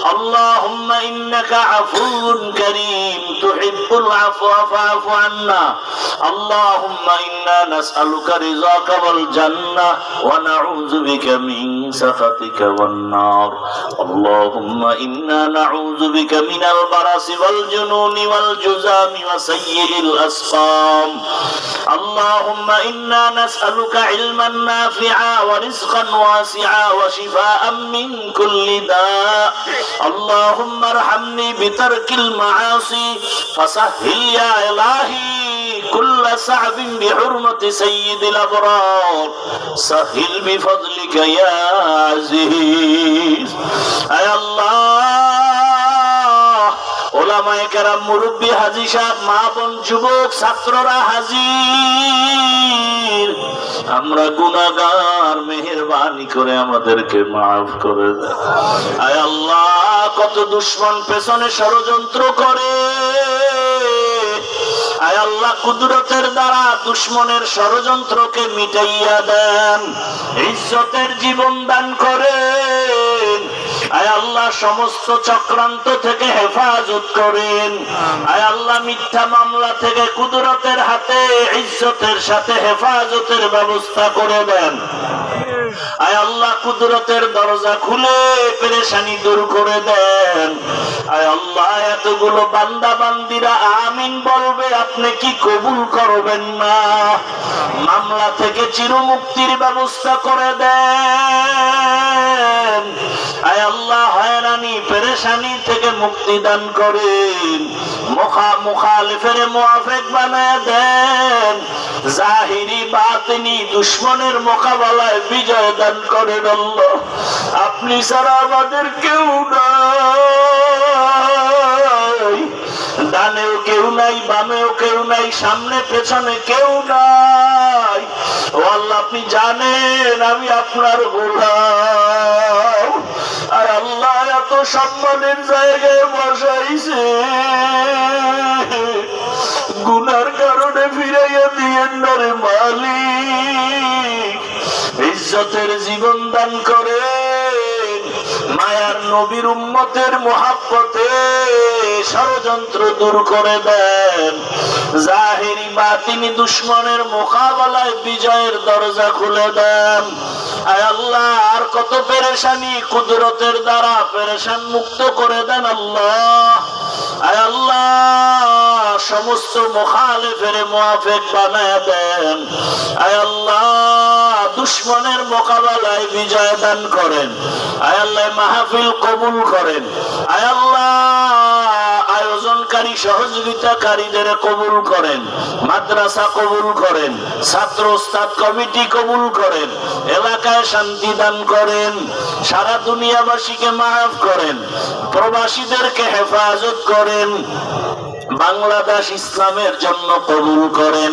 اللهم إنك عفو كريم. تحب العفو فاعف عنا. اللهم إنا نسألك رضاك والجنة ونعوذ بك من سخطك والنار. اللهم إنا نعوذ بك من البرص والجنون والجزام وسيء الأسقام. اللهم إنا نسألك علما نافعا ورزقا واسعا وشفاء من كل داء. اللهم ارحمني بترك المعاصي فسهل يا إلهي كل صعب بحرمة سيد الأبرار سهل بفضلك يا عزيز أي الله কেরাম মুরব্বী হাজি সাহেব, মা বোন, যুবক, ছাত্ররা হাজির, আমরা গুনাহগার, মেহেরবানি করে আমাদেরকে মাফ করে আয় আল্লাহ, কত দুশ্মন পেছনে ষড়যন্ত্র করে। আয় আল্লাহ, কুদরতের দ্বারা দুশ্মনের ষড়যন্ত্রকে মিটাইয়া দেন, ইজ্জতের জীবন দান করেন আয় আল্লাহ সমস্ত চক্রান্ত থেকে হেফাজত করেন। আয় আল্লাহ মিথ্যা মামলা থেকে কুদরতের হাতে ইজ্জতের সাথে হেফাজতের ব্যবস্থা করে দেন। আয় আল্লাহ কুদরতের দরজা খুলে পেরেশানি দূর করে দেন। আয় আল্লাহ এতগুলো বান্দা বান্দিরা আমিন বলবে আপনি কি কবুল করবেন না? মামলা থেকে চিরমুক্তির ব্যবস্থা করে দেন। আল্লাহ পেরেশানি থেকে মুক্তি দান করেন। মুখা, মুখালিফের মুআফিক বানায় দেন। জাহিরি দুশ্মনের মোকাবেলায় বিজয় দান করেন আল্লাহ। আপনি ছাড়া আমাদের কেউ নাই। ডানেও কেউ নাই, বামেও কেউ নাই, সামনে, পেছনে কেউ নাই। ও আল্লাহ, আপনি জানেন, আমি আপনার গোলাম। আর আল্লাহ এত সম্মানের জায়গায় বসাইছে। গুনার কারণে ফিরাইয়া দিয়েন না মালিক। ইজ্জতের জীবন দান করে, মায়ার নবীর উম্মতের মোহাব্বতে। ষড়যন্ত্র দূর করে দেন। জাহেরি বা তিনি দুশ্মনের মোকাবেলায় বিজয়ের দরজা খুলে দেন। আয় আল্লাহ, আর কত পেরেশানি কুদরতের দ্বারা পেরেশান মুক্ত করে দেন আল্লাহ। আয় আল্লাহ, সমস্ত মুখালেফের মুআফিক বানায় দেন। আয় আল্লাহ, দুশ্মনের মোকাবেলায় বিজয় দান করেন। আয় আল্লাহ, মাহফিল কবুল করেন। আয় আল্লাহ আয়োজনকারী সহযোগিতাকারীদের কবুল করেন, মাদ্রাসা কবুল করেন ছাত্র ওস্তাদ কমিটি কবুল করেন, এলাকায় শান্তি দান করেন, সারা দুনিয়াবাসীকে মাফ করেন, প্রবাসীদেরকে হেফাজত করেন, বাংলাদেশ ইসলামের জন্য কবুল করেন।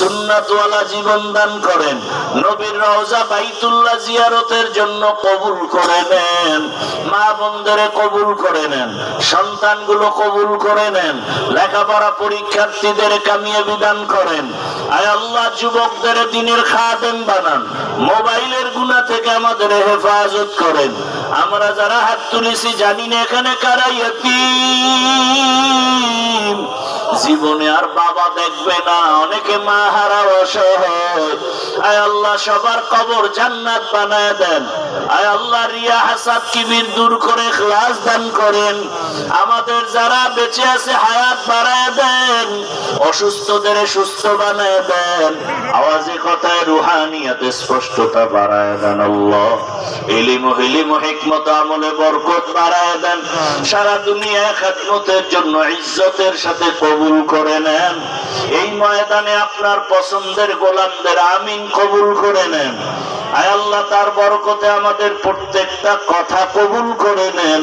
সুন্নাতওয়ালা জীবন দান করেন। নবীর রওজা বাইতুল্লাহ জিয়ারতের জন্য কবুল করে নেন। মা বন্ধরে কবুল করে নেন। সন্তানগুলো কবুল করে নেন। লেখাপড়া পরীক্ষার্থীদের কামিয়ে বিধান করেন। আয় আল্লাহ, যুবকদের দিনের খাদেম বানান। মোবাইলের গুণা থেকে আমাদের হেফাজত করেন। আমরা যারা হাত তুলেছি, জানি না এখানে কারাই জীবনে আর বাবা দেখবে না, অনেকে মা আমাদের যারা বেঁচে আছে, হায়াত বাড়ায় দেন। অসুস্থদের সুস্থ বানায় দেন। আওয়াজে কথায় রুহানিয়াতে স্পষ্টতা বাড়ায় দেন আল্লাহ। জন্য ইজ্জতের সাথে কবুল এই ময়দানে আপনার পছন্দের গোলামদের আমিন কবুল করে নেন। আয় আল্লাহ, তার বরকতে আমাদের প্রত্যেকটা কথা কবুল করে নেন।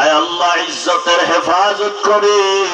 আয় আল্লাহ, ইজ্জতের হেফাজত করেন